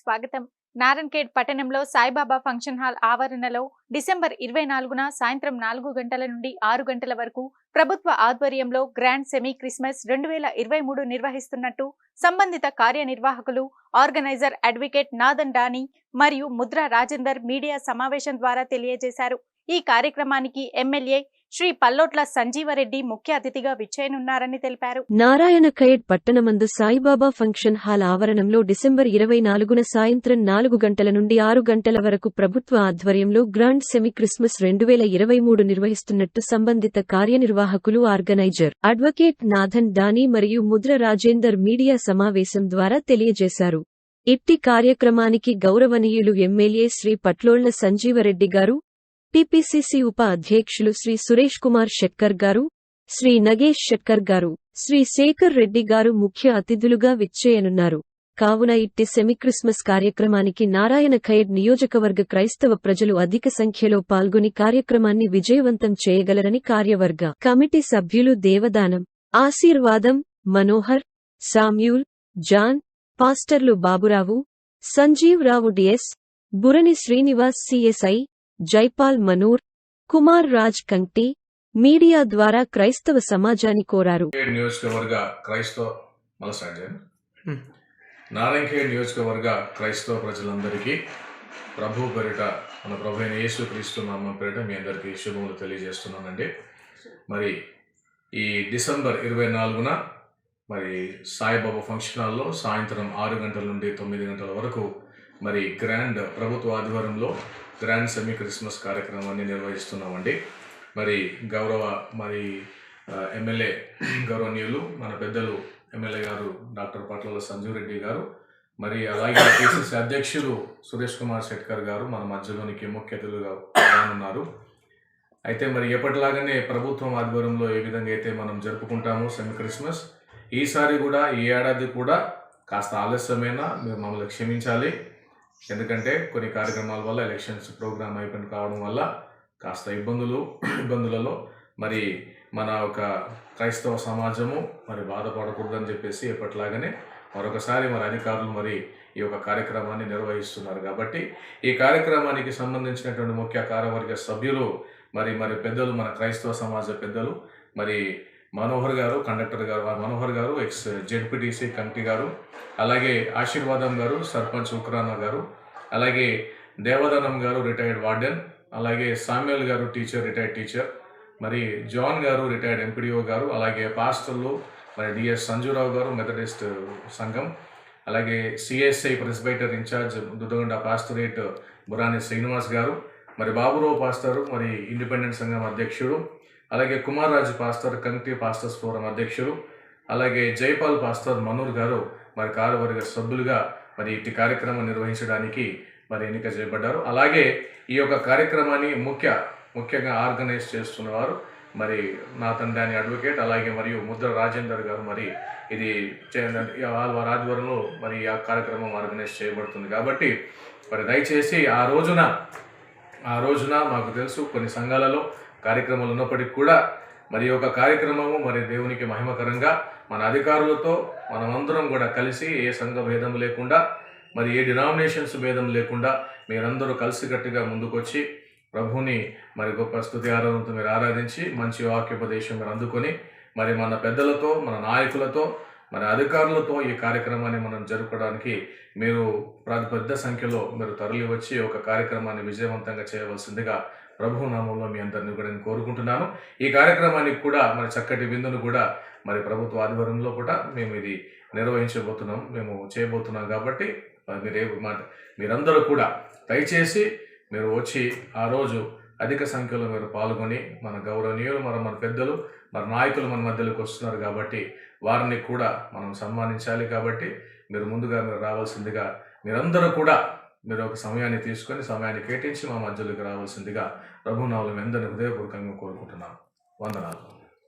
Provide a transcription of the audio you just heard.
స్వాగతం. నారాయణఖేడ్ పట్టణంలో Saibaba function hall ఆవరణలో డిసెంబర్ ఇరవై నాలుగున సాయంత్రం నాలుగు గంటల నుండి ఆరు గంటల వరకు ప్రభుత్వ ఆధ్వర్యంలో గ్రాండ్ సెమీ క్రిస్మస్ రెండు వేల ఇరవై మూడు నిర్వహిస్తున్నట్టు సంబంధిత కార్యనిర్వాహకులు ఆర్గనైజర్ అడ్వకేట్ నాదన్ డానీ మరియు ముద్రా రాజేందర్ మీడియా సమావేశం ద్వారా తెలియజేశారు. ఈ కార్యక్రమానికి ఎమ్మెల్యే శ్రీ పల్లోట్ల సంజీవరెడ్డి ముఖ్య అతిథిగా విచ్చేయనున్నారని తెలిపారు. నారాయణ నారాయణఖేడ్ పట్టణమందు సాయిబాబా ఫంక్షన్ హాల్ ఆవరణంలో డిసెంబర్ ఇరవై నాలుగున సాయంత్రం నాలుగు గంటల నుండి ఆరు గంటల వరకు ప్రభుత్వ ఆధ్వర్యంలో గ్రాండ్ సెమీ క్రిస్మస్ రెండు వేల ఇరవై మూడు నిర్వహిస్తున్నట్టు సంబంధిత కార్యనిర్వాహకులు ఆర్గనైజర్ అడ్వకేట్ నాథన్ దాని మరియు ముద్ర రాజేందర్ మీడియా సమావేశం ద్వారా తెలియజేశారు. ఇట్టి కార్యక్రమానికి గౌరవనీయులు ఎమ్మెల్యే శ్రీ పట్లోళ్ళ సంజీవరెడ్డి గారు టిపిసిసి ఉప అధ్యక్షులు శ్రీ సురేష్ కుమార్ శెక్కర్ గారు శ్రీ నగేష్ శెక్కర్ గారు శ్రీ శేఖర్ రెడ్డి గారు ముఖ్య అతిథులుగా విచ్చేయనున్నారు. కావున ఇట్టి సెమీ క్రిస్మస్ కార్యక్రమానికి నారాయణ ఖైడ్ నియోజకవర్గ క్రైస్తవ ప్రజలు అధిక సంఖ్యలో పాల్గొని కార్యక్రమాన్ని విజయవంతం చేయగలరని కార్యవర్గ కమిటీ సభ్యులు దేవదానం ఆశీర్వాదం మనోహర్ సామ్యూల్ జాన్ పాస్టర్లు Baburao Sanjeev Rao DS Burani Srinivas CSI Jaipal Manoor Kumar Raj Kanti media ద్వారా క్రైస్తవ సమాజాన్ని కోరారు. నియోజకవర్గ క్రైస్తవ నారాయణఖేడ్ నియోజకవర్గ క్రైస్తవ ప్రజలందరికీ ప్రభు పేరిట మన ప్రభు అయిన యేసు క్రీస్తు నామం పేరిట మీ అందరికీ శుభములు తెలియజేస్తున్నానండి. మరి ఈ డిసెంబర్ ఇరవై నాలుగున మరి సాయిబాబా ఫంక్షన్ హాల్లో సాయంత్రం ఆరు గంటల నుండి తొమ్మిది గంటల వరకు మరి గ్రాండ్ ప్రభుత్వ ఆధ్వర్యంలో గ్రాండ్ సెమీ క్రిస్మస్ కార్యక్రమాన్ని నిర్వహిస్తున్నామండి. మరి గౌరవ మరి ఎమ్మెల్యే గౌరవనీయులు మన పెద్దలు ఎమ్మెల్యే గారు డాక్టర్ పట్ల సంజీవ్ రెడ్డి గారు మరి అలాగే పిసిసి అధ్యక్షులు సురేష్ కుమార్ శెట్కర్ గారు మన మధ్యలోనికి ముఖ్య అతిథులుగా రానున్నారు. అయితే మరి ఎప్పటిలాగానే ప్రభుత్వం ఆధ్వర్యంలో ఏ విధంగా అయితే మనం జరుపుకుంటామో సెమీ క్రిస్మస్ ఈసారి కూడా ఈ ఏడాది కూడా కాస్త ఆలస్యమైనా మీరు మమ్మల్ని క్షమించాలి. ఎందుకంటే కొన్ని కార్యక్రమాల వల్ల ఎలక్షన్స్ ప్రోగ్రామ్ అయిపోయిన కావడం వల్ల కాస్త ఇబ్బందులు ఇబ్బందులలో మరి మన ఒక క్రైస్తవ సమాజము మరి బాధపడకూడదని చెప్పేసి ఎప్పట్లాగానే మరొకసారి మరి అధికారులు మరి ఈ యొక్క కార్యక్రమాన్ని నిర్వహిస్తున్నారు. కాబట్టి ఈ కార్యక్రమానికి సంబంధించినటువంటి ముఖ్య కార్యవర్గ సభ్యులు మరి మరి పెద్దలు మన క్రైస్తవ సమాజ పెద్దలు మరి మనోహర్ గారు కండక్టర్ గారు మనోహర్ గారు ఎక్స్ జెడ్పీటీసీ కమిటీ గారు అలాగే ఆశీర్వాదం గారు సర్పంచ్ ఉక్రానా గారు అలాగే దేవదానం గారు రిటైర్డ్ వార్డెన్ అలాగే సామ్యుల్ గారు టీచర్ రిటైర్డ్ టీచర్ మరి జాన్ గారు రిటైర్డ్ ఎంపీడీఓ గారు అలాగే పాస్టర్లు మరి డిఎస్ సంజురావు గారు మెథడిస్ట్ సంఘం అలాగే CSI presbyter in charge Duddagonda pastorate Burani Srinivas గారు మరి బాబురావు పాస్టర్ మరి ఇండిపెండెంట్ సంఘం అధ్యక్షుడు అలాగే Kumar Raju pastor Kanti pastors forum అధ్యక్షుడు అలాగే జైపాల్ పాస్టర్ మనూర్ గారు మరి కార్యవర్గ సభ్యులుగా మరి ఇట్టి కార్యక్రమం నిర్వహించడానికి మరి ఎన్నిక చేయబడ్డారు. అలాగే ఈ యొక్క కార్యక్రమాన్ని ముఖ్య ముఖ్యంగా ఆర్గనైజ్ చేస్తున్నవారు మరి నా తండ్రి అడ్వకేట్ అలాగే మరియు ముద్ర రాజేందర్ గారు మరి ఇది వారి ఆధ్వర్యంలో మరి ఆ కార్యక్రమం ఆర్గనైజ్ చేయబడుతుంది. కాబట్టి మరి దయచేసి ఆ రోజున ఆ రోజున మాకు తెలుసు కొన్ని సంఘాలలో కార్యక్రమాలు ఉన్నప్పటికీ కూడా మరి ఒక కార్యక్రమము మరి దేవునికి మహిమకరంగా మన అధికారులతో మనమందరం కూడా కలిసి ఏ సంఘ భేదం లేకుండా మరి ఏ డినామినేషన్స్ భేదం లేకుండా మీరందరూ కలిసికట్టుగా ముందుకొచ్చి ప్రభుని మరి గొప్ప స్థుతి ఆరాధనతో మీరు ఆరాధించి మంచి వాక్యోపదేశం మీరు అందుకొని మరి మన పెద్దలతో మన నాయకులతో మన అధికారులతో ఈ కార్యక్రమాన్ని మనం జరుపుకోవడానికి మీరు పెద్ద సంఖ్యలో మీరు తరలి వచ్చి ఒక కార్యక్రమాన్ని విజయవంతంగా చేయవలసిందిగా ప్రభు నామంలో మీ అందరినీ కూడా నేను కోరుకుంటున్నాను. ఈ కార్యక్రమానికి కూడా మరి చక్కటి విందును కూడా మరి ప్రభుత్వ ఆధ్వర్యంలో కూడా మేము ఇది నిర్వహించబోతున్నాం. మేము చేయబోతున్నాం కాబట్టి మరి మీరే మాట మీరందరూ కూడా దయచేసి మీరు వచ్చి ఆ రోజు అధిక సంఖ్యలో మీరు పాల్గొని మన గౌరవనీయులు మన మన పెద్దలు మన నాయకులు మన మధ్యలోకి వస్తున్నారు కాబట్టి వారిని కూడా మనం సన్మానించాలి కాబట్టి మీరు ముందుగా మీరు రావాల్సిందిగా మీరందరూ కూడా మీరు ఒక సమయాన్ని తీసుకొని సమయాన్ని కేటించి మా మధ్యలోకి రావాల్సిందిగా ప్రభునాలు మెందని హృదయపూర్వకంగా కోరుకుంటున్నాను వందనాలు.